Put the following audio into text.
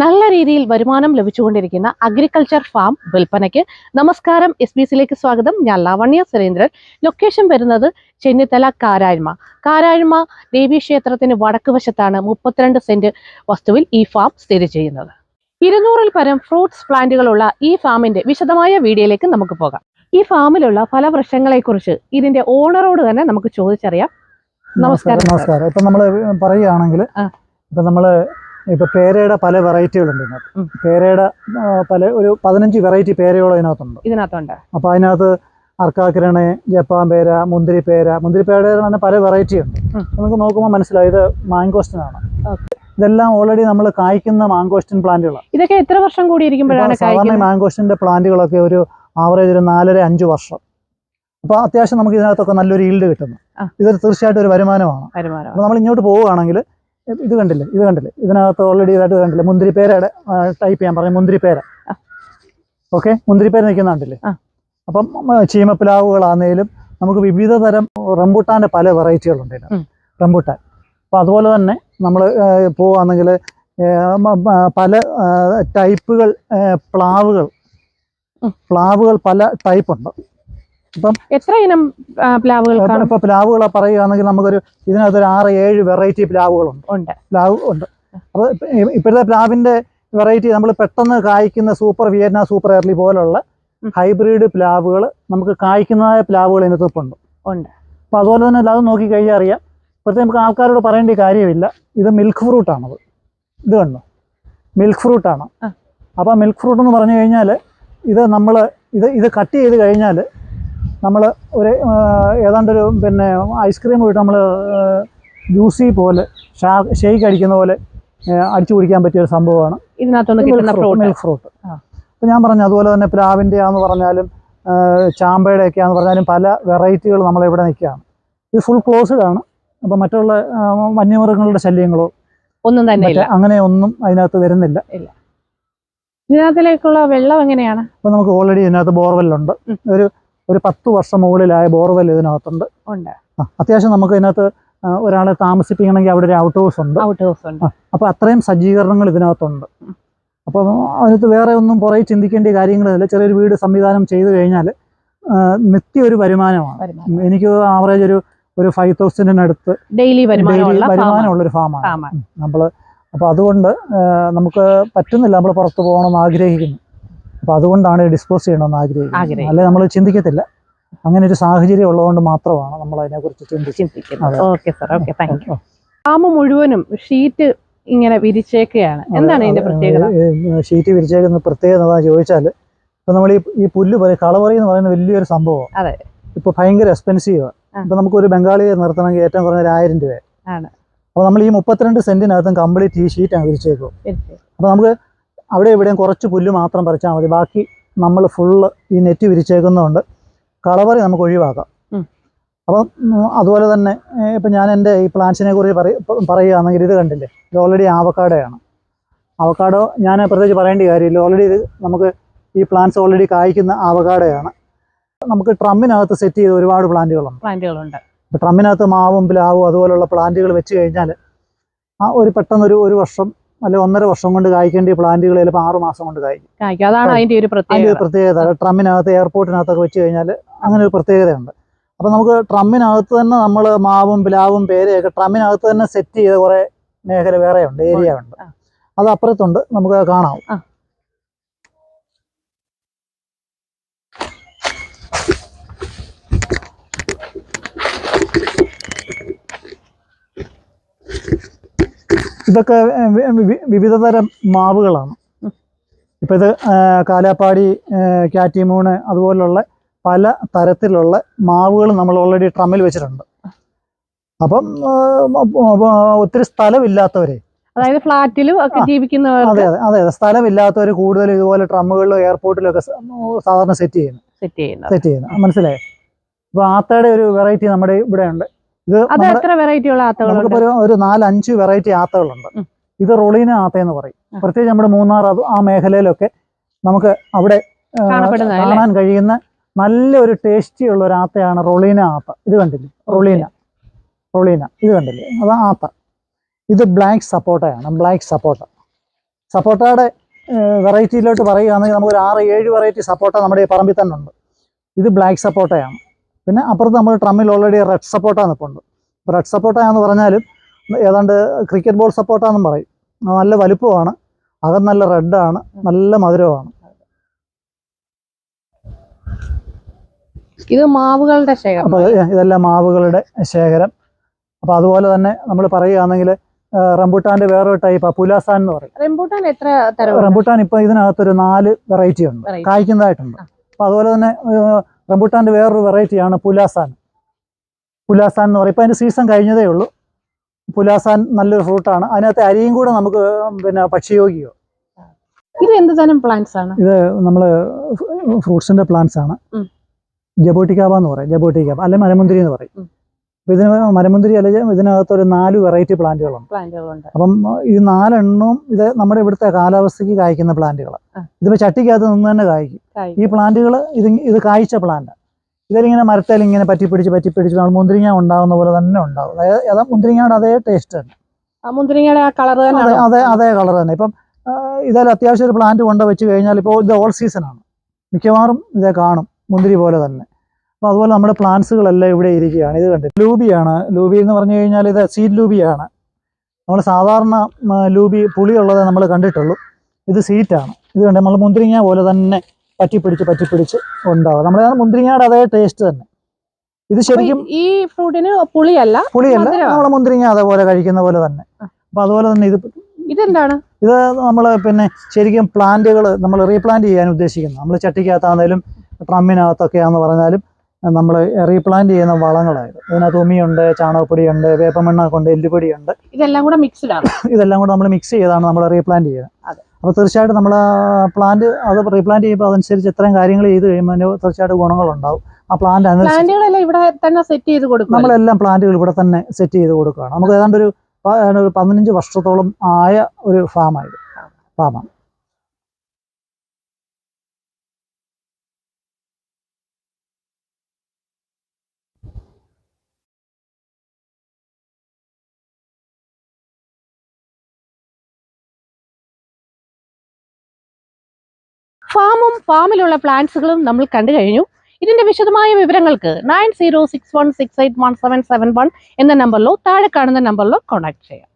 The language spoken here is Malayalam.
നല്ല രീതിയിൽ വരുമാനം ലഭിച്ചുകൊണ്ടിരിക്കുന്ന അഗ്രികൾച്ചർ ഫാം വിൽപ്പനയ്ക്ക് നമസ്കാരം എസ് ബി സിയിലേക്ക് സ്വാഗതം. ഞാൻ ലാവണ്യ സുരേന്ദ്രൻ. ലൊക്കേഷൻ വരുന്നത് ചെന്നിത്തല കാരായ്മ കാരായ്മ ദേവീക്ഷേത്രത്തിന് വടക്ക് വശത്താണ് മുപ്പത്തിരണ്ട് സെന്റ് വസ്തുവിൽ ഈ ഫാം സ്ഥിതി ചെയ്യുന്നത്. ഇരുന്നൂറിൽ പരം ഫ്രൂട്ട്സ് പ്ലാന്റുകളുള്ള ഈ ഫാമിന്റെ വിശദമായ വീഡിയോയിലേക്ക് നമുക്ക് പോകാം. ഈ ഫാമിലുള്ള ഫലവൃക്ഷങ്ങളെക്കുറിച്ച് ഇതിന്റെ ഓണറോട് തന്നെ നമുക്ക് ചോദിച്ചറിയാം. നമസ്കാരം, നമസ്കാരം. ഇപ്പൊ നമ്മൾ പറയുകയാണെങ്കിൽ. ഇപ്പൊ നമ്മൾ ഇപ്പൊ പേരയുടെ പല വെറൈറ്റികളുണ്ട് ഇതിനകത്ത്. പേരയുടെ പല ഒരു പതിനഞ്ച് വെറൈറ്റി പേരയോളം ഇതിനകത്തുണ്ട്. ഇതിനകത്തുണ്ട്. അപ്പൊ അതിനകത്ത് അർക്കാക്കിരണ ജപ്പാൻ പേര മുന്തിരി പേര. മുന്തിരി പേരയുടെ തന്നെ പല വെറൈറ്റി ഉണ്ട്. നമുക്ക് നോക്കുമ്പോൾ മനസ്സിലായി ഇത് മാങ്കോസ്റ്റിനാണ്. ഇതെല്ലാം ഓൾറെഡി നമ്മൾ കായ്ക്കുന്ന മാങ്കോസ്റ്റിൻ പ്ലാന്റുകളാണ് ഇതൊക്കെ എത്ര വർഷം കൂടി ഇരിക്കുമ്പോഴാണ് സാധാരണ മാങ്കോസ്റ്റിന്റെ പ്ലാന്റുകളൊക്കെ ഒരു ആവറേജ് ഒരു നാലര അഞ്ച് വർഷം. അപ്പൊ അത്യാവശ്യം നമുക്ക് ഇതിനകത്തൊക്കെ നല്ലൊരു ഈൽഡ് കിട്ടുന്നു. ഇതൊരു തീർച്ചയായിട്ടും ഒരു വരുമാനമാണ്. വരുമാനം നമ്മൾ ഇങ്ങോട്ട് പോവുകയാണെങ്കിൽ ഇത് കണ്ടില്ലേ? ഇത് കണ്ടില്ലേ? ഇതിനകത്ത് ഓൾറെഡി ഇതായിട്ട് കണ്ടില്ലേ? മുന്തിരിപ്പേരയുടെ ടൈപ്പ് ചെയ്യാൻ പറഞ്ഞു മുന്തിരിപ്പേര. പേര ഓക്കെ പേര് നിൽക്കുന്ന കണ്ടില്ലേ. അപ്പം ഉം, ചീമപ്പിലാവുകളാന്നേലും നമുക്ക് വിവിധ തരം റംബുട്ടാന്റെ പല വെറൈറ്റികളുണ്ട് റംബൂട്ടാൻ. അപ്പോൾ അതുപോലെ തന്നെ നമ്മൾ പോവുകയാണെങ്കിൽ പല ടൈപ്പുകൾ പ്ലാവുകൾ. പ്ലാവുകൾ പല ടൈപ്പ് ഉണ്ട് എത്ര ഇനം പ്ലാവുകൾ ഇപ്പൊ പ്ലാവുകൾ പറയുകയാണെങ്കിൽ നമുക്കൊരു ഇതിനകത്ത് ഒരു ആറ് ഏഴ് വെറൈറ്റി പ്ലാവുകളുണ്ട്. ഉണ്ട്. പ്ലാവ് ഉണ്ട്. അപ്പൊ ഇപ്പോഴത്തെ പ്ലാവിന്റെ വെറൈറ്റി നമ്മൾ പെട്ടെന്ന് കായ്ക്കുന്ന സൂപ്പർ വിയറ്റ്ന സൂപ്പർ എയർലി പോലുള്ള ഹൈബ്രിഡ് പ്ലാവുകൾ നമുക്ക് കായ്ക്കുന്നതായ പ്ലാവുകൾ ഇതിനകത്ത് ഇപ്പം ഉണ്ട്. ഉണ്ട്. അപ്പോൾ അതുപോലെ തന്നെ അത് നോക്കി കഴിഞ്ഞാൽ അറിയാം. പ്രത്യേകം നമുക്ക് ആൾക്കാരോട് പറയേണ്ട കാര്യമില്ല. ഇത് മിൽക്ക് ഫ്രൂട്ടാണത് ഇത് കണ്ടോ? മിൽക്ക് ഫ്രൂട്ട് ആണ്. അപ്പോൾ മിൽക്ക് ഫ്രൂട്ട് എന്ന് പറഞ്ഞു കഴിഞ്ഞാൽ ഇത് നമ്മൾ ഇത് ഇത് കട്ട് ചെയ്ത് കഴിഞ്ഞാൽ നമ്മൾ ഒരു ഏതാണ്ടൊരു പിന്നെ ഐസ്ക്രീം പോയിട്ട് നമ്മൾ ജ്യൂസി പോലെ ഷാ ഷെയ്ക്ക് അടിക്കുന്ന പോലെ അടിച്ചു കുടിക്കാൻ പറ്റിയ ഒരു സംഭവമാണ് മിൽക്ക് ഫ്രൂട്ട് അപ്പോൾ ഞാൻ പറഞ്ഞു അതുപോലെ തന്നെ പ്ലാവിന്റെ ആന്ന് പറഞ്ഞാലും ചാമ്പയുടെ ഒക്കെ ആന്ന് പറഞ്ഞാലും പല വെറൈറ്റികൾ നമ്മളിവിടെ നിൽക്കുകയാണ്. ഇത് ഫുൾ ക്ലോസ്ഡ് ആണ്. അപ്പോൾ മറ്റുള്ള വന്യമൃഗങ്ങളുടെ ശല്യങ്ങളോ ഒന്നും തന്നെ അങ്ങനെ ഒന്നും അതിനകത്ത് വരുന്നില്ല. ഇതിനകത്തിലേക്കുള്ള വെള്ളം എങ്ങനെയാണ്? അപ്പോൾ നമുക്ക് ഓൾറെഡി ഇതിനകത്ത് ബോർവെല്ലുണ്ട്. ഒരു ഒരു പത്ത് വർഷം മുകളിലായ ബോർവെൽ ഇതിനകത്തുണ്ട്. ഉണ്ട്. അത്യാവശ്യം നമുക്ക് ഇതിനകത്ത് ഒരാളെ താമസിപ്പിക്കണമെങ്കിൽ അവിടെ ഒരു ഔട്ട് ഹൗസ് ഉണ്ട്. ഔട്ട് ഹൗസ് ഉണ്ട് അപ്പോൾ അത്രയും സജ്ജീകരണങ്ങൾ ഇതിനകത്തുണ്ട്. അപ്പൊ അപ്പോൾ അതിനകത്ത് വേറെ ഒന്നും പുറകെ ചിന്തിക്കേണ്ട കാര്യങ്ങളില്ല ചെറിയൊരു വീട് സംവിധാനം ചെയ്തു കഴിഞ്ഞാൽ നിത്യ ഒരു വരുമാനമാണ്. എനിക്ക് ആവറേജ് ഒരു ഒരു ഫൈവ് തൗസൻഡിനടുത്ത് ഡെയിലി വരുമാനമുള്ള ഒരു ഫാമാണ് നമ്മൾ നമ്മൾ അപ്പോൾ അതുകൊണ്ട് നമുക്ക് പറ്റുന്നില്ല നമ്മൾ പുറത്ത് പോകണമെന്ന് ആഗ്രഹിക്കുന്നു. അപ്പോൾ അതുകൊണ്ടാണ് ഡിസ്പോസ് ചെയ്യണമെന്ന് ആഗ്രഹിക്കുന്നത്. അല്ലെ നമ്മൾ ചിന്തിക്കത്തില്ല. അങ്ങനെ ഒരു സാഹചര്യം ഉള്ളതുകൊണ്ട് മാത്രമാണ് നമ്മൾ അതിനെക്കുറിച്ച് കുറിച്ച് ചിന്തിക്കുന്നത്. Okay sir okay thank you farm മുഴുവനും ഷീറ്റ് ഇങ്ങനെ വിരിച്ചേക്കുകയാണ്. എന്താണ് ഇതിന്റെ പ്രത്യേകത? ഷീറ്റ് വിരിച്ചേക്കുന്ന പ്രത്യേകത എന്താ ചോദിച്ചാൽ ഇപ്പൊ നമ്മൾ ഈ പുല്ല് പറയും കളവറി എന്ന് പറയുന്ന വലിയൊരു സംഭവം. അതെ. ഇപ്പൊ ഭയങ്കര എക്സ്പെൻസീവ്. ഇപ്പൊ നമുക്ക് ഒരു ബംഗാളി നിർത്തണമെങ്കിൽ ഏറ്റവും കുറഞ്ഞ ഒരു ആയിരം രൂപ അപ്പൊ നമ്മൾ ഈ മുപ്പത്തിരണ്ട് സെന്റിനകത്തും കംപ്ലീറ്റ് ഈ ഷീറ്റ് വിരിച്ചേക്കും വിരിച്ചേക്കുക അപ്പോൾ നമുക്ക് അവിടെ ഇവിടെയും കുറച്ച് പുല്ല് മാത്രം പറിച്ചാൽ മതി. ബാക്കി നമ്മൾ ഫുള്ള് ഈ നെറ്റ് വിരിച്ചേക്കുന്നതുകൊണ്ട് കളവറി നമുക്ക് ഒഴിവാക്കാം. അപ്പം അതുപോലെ തന്നെ ഇപ്പം ഞാൻ എന്റെ ഈ പ്ലാന്റ്സിനെ കുറിച്ച് പറയ പറയുകയാണെങ്കിൽ ഇത് കണ്ടില്ലേ? ഇത് ഓൾറെഡി ആവക്കാടയാണ് അവക്കാടോ ഞാൻ പ്രത്യേകിച്ച് പറയേണ്ട കാര്യമില്ല. ഓൾറെഡി ഇത് നമുക്ക് ഈ പ്ലാന്റ്സ് ഓൾറെഡി കായ്ക്കുന്ന ആവക്കാടയാണ് നമുക്ക് ട്രമ്മിനകത്ത് സെറ്റ് ചെയ്ത ഒരുപാട് പ്ലാന്റുകളുണ്ട്. പ്ലാന്റുകളുണ്ട്. ട്രമ്മിനകത്ത് മാവും പ്ലാവും അതുപോലുള്ള പ്ലാന്റുകൾ വെച്ച് കഴിഞ്ഞാൽ ആ ഒരു പെട്ടെന്നൊരു ഒരു വർഷം അല്ലെങ്കിൽ ഒന്നര വർഷം കൊണ്ട് കായ്ക്കേണ്ട പ്ലാന്റുകൾ ചിലപ്പോൾ ആറ് മാസം കൊണ്ട് കായ്ക്കും. കായ്ക്കും. അതാണ് അതിന്റെ ഒരു പ്രത്യേകത. ട്രമ്മിനകത്ത് എയർപോർട്ടിനകത്തൊക്കെ വെച്ച് കഴിഞ്ഞാൽ അങ്ങനെ ഒരു പ്രത്യേകതയുണ്ട്. അപ്പോൾ നമുക്ക് ട്രമ്മിനകത്ത് തന്നെ നമ്മൾ മാവും പ്ലാവും പേരയൊക്കെ ട്രമ്മിനകത്ത് തന്നെ സെറ്റ് ചെയ്ത കുറേ മേഖല വേറെ ഉണ്ട് ഏരിയ ഉണ്ട് അത് അപ്പുറത്തുണ്ട്. നമുക്ക് കാണാം. ഇതൊക്കെ വിവിധ തരം മാവുകളാണ്. ഇപ്പം ഇത് കാലാപ്പാടി കാറ്റിമൂണ് അതുപോലുള്ള പല തരത്തിലുള്ള മാവുകൾ നമ്മൾ ഓൾറെഡി ട്രമ്മിൽ വെച്ചിട്ടുണ്ട്. അപ്പം ഒത്തിരി സ്ഥലമില്ലാത്തവരെ. അതായത് ഫ്ലാറ്റിലും ഒക്കെ ജീവിക്കുന്നവർ അതെ അതെ അതെ സ്ഥലമില്ലാത്തവർ കൂടുതൽ ഇതുപോലെ ട്രമ്മുകളിലും എയർപോർട്ടിലും ഒക്കെ സാധാരണ സെറ്റ് ചെയ്യുന്നു. സെറ്റ് ചെയ്യുന്നു സെറ്റ് ചെയ്യുന്നു. മനസ്സിലായി? അപ്പോൾ ആത്തയുടെ ഒരു വെറൈറ്റി നമ്മുടെ ഇവിടെ ഉണ്ട്. ഇത് അത് നമ്മുടെ എത്ര വെറൈറ്റി ഉള്ള നമുക്കിപ്പോ ഒരു നാലഞ്ച് വെറൈറ്റി ആത്തകളുണ്ട്. ഇത് റൊളീന ആത്ത എന്ന് പറയും പ്രത്യേകിച്ച് നമ്മുടെ മൂന്നാർ അത് ആ മേഖലയിലൊക്കെ നമുക്ക് അവിടെ? കാണാൻ കഴിയുന്ന നല്ല ഒരു ടേസ്റ്റി ഉള്ള ഒരു ആത്തയാണ് റൊളീന ആത്ത. ഇത് കണ്ടില്ലേ? റൊളീന. റൊളീന. ഇത് കണ്ടില്ലേ? അത് ആത്ത. ഇത് ബ്ലാക്ക് സപ്പോട്ടയാണ്. Black sapota. സപ്പോട്ടയുടെ വെറൈറ്റിയിലോട്ട് പറയുകയാണെങ്കിൽ നമുക്ക് ഒരു ആറ് ഏഴ് വെറൈറ്റി സപ്പോട്ട നമ്മുടെ ഈ പറമ്പിൽ തന്നെ ഉണ്ട്. ഇത് ബ്ലാക്ക് സപ്പോട്ടയാണ്. പിന്നെ അപ്പുറത്ത് നമ്മൾ ട്രമ്മിൽ ഓൾറെഡി റെഡ് സപ്പോട്ട നിൽപ്പുണ്ട് റെഡ് സപ്പോർട്ട എന്ന് പറഞ്ഞാലും ഏതാണ്ട് ക്രിക്കറ്റ് ബോൾ സപ്പോർട്ടാന്നും പറയും. നല്ല വലുപ്പമാണ് അകം നല്ല റെഡാണ് നല്ല മധുരമാണ് ഇത് മാവുകളുടെ ശേഖരം. ഇതെല്ലാം മാവുകളുടെ ശേഖരം. അപ്പോൾ അതുപോലെ തന്നെ നമ്മൾ പറയുകയാണെങ്കിൽ റംബുട്ടാന്റെ വേറൊരു ടൈപ്പ് പുലാസാൻ എന്ന് പറയും. റംബൂട്ടാൻ എത്ര തരം റംബുട്ടാൻ ഇപ്പോൾ ഇതിനകത്തൊരു നാല് വെറൈറ്റി ഉണ്ട്. കായ്ക്കുന്നതായിട്ടുണ്ട്. അപ്പൊ അപ്പോൾ അതുപോലെ തന്നെ റംബുട്ടാന്റെ വേറൊരു വെറൈറ്റിയാണ് പുലാസാൻ. പുലാസാൻ എന്ന് പറയും ഇപ്പം അതിന്റെ സീസൺ കഴിഞ്ഞതേ ഉള്ളൂ. പുലാസാൻ നല്ലൊരു ഫ്രൂട്ടാണ് അതിനകത്ത് അരിയും കൂടെ നമുക്ക് പിന്നെ പക്ഷിയോഗിയോ. ഇത് എന്ത് തരം പ്ലാന്റ്സ് ആണ്? ഇത് നമ്മൾ ഫ്രൂട്ട്സിന്റെ പ്ലാന്റ്സ് ആണ്. ജബോട്ടിക്കാബ എന്ന് പറയും. ജബോട്ടിക്കാബ അല്ലെ മരമുന്തിരി എന്ന് പറയും. അപ്പൊ ഇതിന് മരമുന്തിരി അല്ലെങ്കിൽ ഇതിനകത്ത് ഒരു നാല് വെറൈറ്റി പ്ലാന്റുകളുണ്ട്. അപ്പം ഈ നാലെണ്ണവും ഇത് നമ്മുടെ ഇവിടുത്തെ കാലാവസ്ഥയ്ക്ക് കായ്ക്കുന്ന പ്ലാന്റുകളാണ്. ഇതിപ്പോ ചട്ടിക്കകത്ത് നിന്ന് തന്നെ കായ്ക്കും. ഈ പ്ലാന്റുകൾ ഇത് ഇത് കായ്ച്ച പ്ലാന്റ് ഇതിലിങ്ങനെ മരത്തേൽ ഇങ്ങനെ പറ്റിപ്പിടിച്ച് പറ്റിപ്പിടിച്ച് നമ്മൾ മുന്തിരിങ്ങ ഉണ്ടാകുന്ന പോലെ തന്നെ ഉണ്ടാവും. അതായത് അതാ മുന്തിരിങ്ങയുടെ അതേ ടേസ്റ്റ് തന്നെ. മുന്തിരിങ്ങയുടെ ആ കളർ അതെ തന്നെ അതെ അതേ കളർ തന്നെ. ഇപ്പം ഇതായാലും അത്യാവശ്യം ഒരു പ്ലാന്റ് കൊണ്ട് വെച്ച് കഴിഞ്ഞാൽ ഇപ്പോൾ ഇത് ഓൾ സീസണാണ് മിക്കവാറും ഇതേ കാണും മുന്തിരി പോലെ തന്നെ. അപ്പോൾ അതുപോലെ നമ്മുടെ പ്ലാന്റ്സുകളെല്ലാം ഇവിടെ ഇരിക്കുകയാണ്. ഇത് കണ്ടിട്ട് ലൂബിയാണ്. ലൂബി എന്ന് പറഞ്ഞു കഴിഞ്ഞാൽ ഇത് സീഡ് ലൂബിയാണ്. നമ്മൾ സാധാരണ ലൂബി പുളിയുള്ളതേ നമ്മൾ കണ്ടിട്ടുള്ളൂ. ഇത് സീറ്റാണ് ഇത് കണ്ട് നമ്മൾ മുന്തിരിങ്ങ പോലെ തന്നെ പറ്റിപ്പിടിച്ച് പറ്റിപ്പിടിച്ച് ഉണ്ടാവും. നമ്മുടെ മുന്തിരിങ്ങയുടെ അതേ ടേസ്റ്റ് തന്നെ. ഇത് ശരിക്കും ഈ ഫ്രൂട്ടിന് പുളിയല്ല പുളിയല്ല. നമ്മളെ മുന്തിരിങ്ങ അതേപോലെ കഴിക്കുന്ന പോലെ തന്നെ. അപ്പൊ അതുപോലെ തന്നെ ഇത് ഇതെന്താണ്? ഇത് നമ്മൾ പിന്നെ ശരിക്കും പ്ലാന്റുകൾ നമ്മൾ റീപ്ലാന്റ് ചെയ്യാൻ ഉദ്ദേശിക്കുന്നു നമ്മൾ ചട്ടിക്കകത്താണെങ്കിലും ട്രമ്മിനകത്തൊക്കെയാന്ന് പറഞ്ഞാലും നമ്മൾ റീപ്ലാന്റ് ചെയ്യുന്ന വളങ്ങളായത്. ഇതിനകത്ത് ഉമിയുണ്ട് ചാണകപ്പൊടിയുണ്ട് വേപ്പമണ്ണൊക്കെ ഉണ്ട് എല്ലുപൊടിയുണ്ട്. ഇതെല്ലാം കൂടെ മിക്സ്ഡ് ആണ്. ഇതെല്ലാം കൂടെ നമ്മൾ മിക്സ് ചെയ്താണ് നമ്മൾ റീപ്ലാന്റ് ചെയ്യുന്നത് അതെ. അപ്പോൾ തീർച്ചയായിട്ടും നമ്മൾ പ്ലാന്റ് അത് റീപ്ലാന്റ് ചെയ്യുമ്പോൾ അതനുസരിച്ച് ഇത്രയും കാര്യങ്ങൾ ചെയ്ത് കഴിയുമ്പോൾ അതിന് തീർച്ചയായിട്ടും ഗുണങ്ങളുണ്ടാവും. ആ പ്ലാന്റ് ഇവിടെ തന്നെ സെറ്റ് ചെയ്ത് കൊടുക്കും നമ്മളെല്ലാം പ്ലാന്റുകൾ ഇവിടെ തന്നെ സെറ്റ് ചെയ്ത് കൊടുക്കുകയാണ് നമുക്ക് ഏതാണ്ട് ഒരു പ- ഏതാണ്ട് ഒരു പതിനഞ്ച് വർഷത്തോളം ആയ ഒരു ഫാമായത് ഫാമാണ് ഫാമും ഫാമിലുള്ള പ്ലാന്റ്സുകളും നമ്മൾ കണ്ടു കഴിഞ്ഞു. ഇതിന്റെ വിശദമായ വിവരങ്ങൾക്ക് nine zero six one six eight one seven seven one എന്ന നമ്പറിലോ താഴെ കാണുന്ന നമ്പറിലോ കോൺടാക്ട് ചെയ്യാം.